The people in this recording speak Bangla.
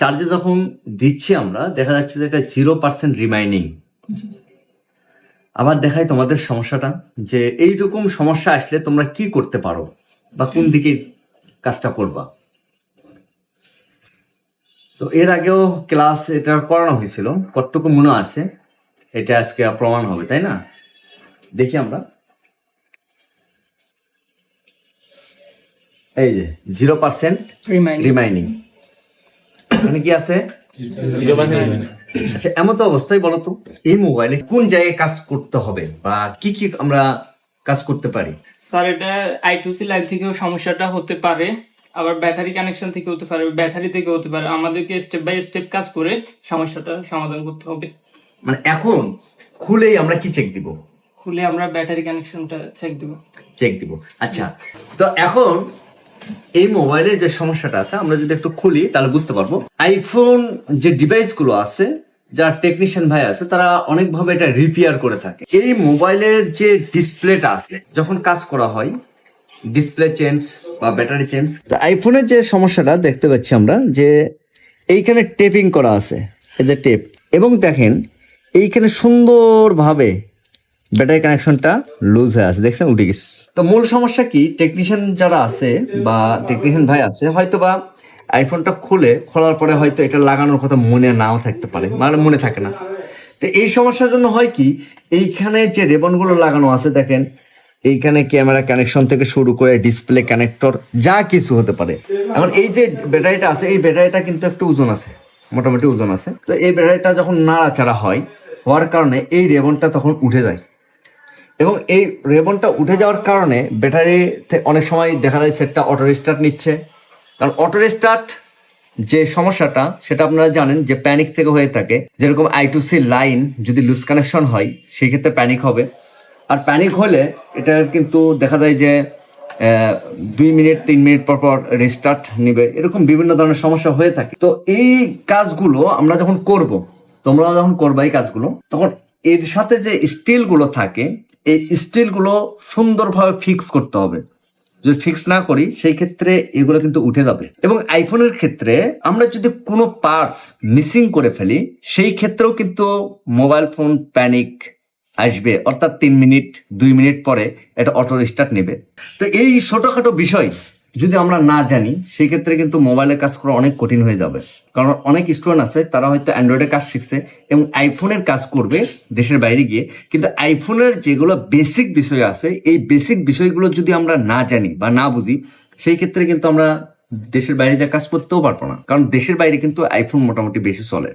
চার্জে যখন দিচ্ছি আমরা দেখা যাচ্ছে যে এটা জিরো পার্সেন্ট রিমাইনিং আবার দেখাই তোমাদের সমস্যাটা যে এইরকম সমস্যা আসলে তোমরা কি করতে পারো বা কোন দিকে কাজটা করবা। তো এর আগেও ক্লাস এটা করানো হয়েছিল কতটুকু মনে আছে? এটা আজকে প্রমাণ হবে তাই না? দেখি আমরা। এই যে জিরো পার্সেন্ট রিমাইন্ড রিমাইনিং এখানে কি আছে? আচ্ছা এমন তো অবস্থায় বলতো এই মোবাইলে কোন জায়গায় কাজ করতে হবে বা কি কি আমরা কাজ করতে পারি? স্যার এটা আই টু সি লাইন থেকেও সমস্যাটা হতে পারে আবার ব্যাটারি কানেকশন থেকে হতে পারে ব্যাটারি থেকে হতে পারে। আমাদেরকে স্টেপ বাই স্টেপ কাজ করে সমস্যাটা সমাধান করতে হবে। মানে এখন খুলেই আমরা কি চেক দিব? খুলে আমরা ব্যাটারি কানেকশনটা চেক দিব। চেক দিব। আচ্ছা তো এখন এই মোবাইলে যে সমস্যাটা আছে আমরা যদি একটু খুলি তাহলে বুঝতে পারব। আইফোন যে ডিভাইসগুলো আছে যারা টেকনিশিয়ান ভাই আছে তারা অনেকভাবে এটা রিপেয়ার করে থাকে। এই মোবাইলের যে ডিসপ্লেটা আছে যখন কাজ করা হয় ডিসপ্লে চেঞ্জ বা ব্যাটারি চেঞ্জ আইফোনের যে সমস্যাটা দেখতে পাচ্ছি আমরা যে এইখানে টেপিং করা আছে এই যে টেপ এবং দেখেন এইখানে সুন্দরভাবে ব্যাটারি কানেকশনটা লুজ হয়ে আছে। দেখছেন? উঠে গেছে। তো মূল সমস্যা কি? টেকনিশিয়ান যারা আছে বা টেকনিশিয়ান ভাই আছে হয়তো বা আইফোনটা খুলে, খোলার পরে হয়তো এটা লাগানোর কথা মনে নাও থাকতে পারে মানে মনে থাকে না। তো এই সমস্যার জন্য হয় কি, এইখানে যে রেবনগুলো লাগানো আছে দেখেন, এইখানে ক্যামেরা কানেকশন থেকে শুরু করে ডিসপ্লে কানেক্টর, যা কিছু হতে পারে। এখন এই যে ব্যাটারিটা আছে, এই ব্যাটারিটা কিন্তু একটু ওজন আছে, মোটামুটি ওজন আছে। তো এই ব্যাটারিটা যখন নাড়াচাড়া হয়, হওয়ার কারণে এই রেবনটা তখন উঠে যায়। এবং এই রেবনটা উঠে যাওয়ার কারণে ব্যাটারিতে অনেক সময় দেখা যায় সেটটা অটো রিস্টার্ট নিচ্ছে কারণ অটো রিস্টার্ট যে সমস্যাটা, সেটা আপনারা জানেন যে প্যানিক থেকে হয়ে থাকে। যেরকম আই টু সি লাইন যদি লুজ কানেকশন হয়, সেই ক্ষেত্রে প্যানিক হবে। আর প্যানিক হলে এটা কিন্তু দেখা যায় যে দুই মিনিট, তিন মিনিট পর পর রিস্টার্ট নেবে। এরকম বিভিন্ন ধরনের সমস্যা হয়ে থাকে। তো এই কাজগুলো আমরা যখন করব, তোমরা যখন করবা এই কাজগুলো, তখন এর সাথে যে স্টিলগুলো থাকে, এই স্টিলগুলো সুন্দরভাবে ফিক্স করতে হবে। যদি ফিক্স না করি, সেই ক্ষেত্রে এগুলো কিন্তু উঠে যাবে। এবং আইফোনের ক্ষেত্রে আমরা যদি কোনো পার্টস মিসিং করে ফেলি, সেই ক্ষেত্রেও কিন্তু মোবাইল ফোন প্যানিক আসবে। অর্থাৎ তিন মিনিট, দুই মিনিট পরে এটা অটো স্টার্ট নেবে। তো এই ছোটোখাটো বিষয় যদি আমরা না জানি সেই ক্ষেত্রে কিন্তু মোবাইলে কাজ করা অনেক কঠিন হয়ে যাবে। কারণ অনেক স্টুডেন্ট আছে, তারা হয়তো অ্যান্ড্রয়েডের কাজ শিখছে এবং আইফোনের কাজ করবে দেশের বাইরে গিয়ে। কিন্তু আইফোনের যেগুলো বেসিক বিষয় আছে, এই বেসিক বিষয়গুলো যদি আমরা না জানি বা না বুঝি, সেই ক্ষেত্রে কিন্তু আমরা দেশের বাইরে যা কাজ করতেও পারব না। কারণ দেশের বাইরে কিন্তু আইফোন মোটামুটি বেশি চলে।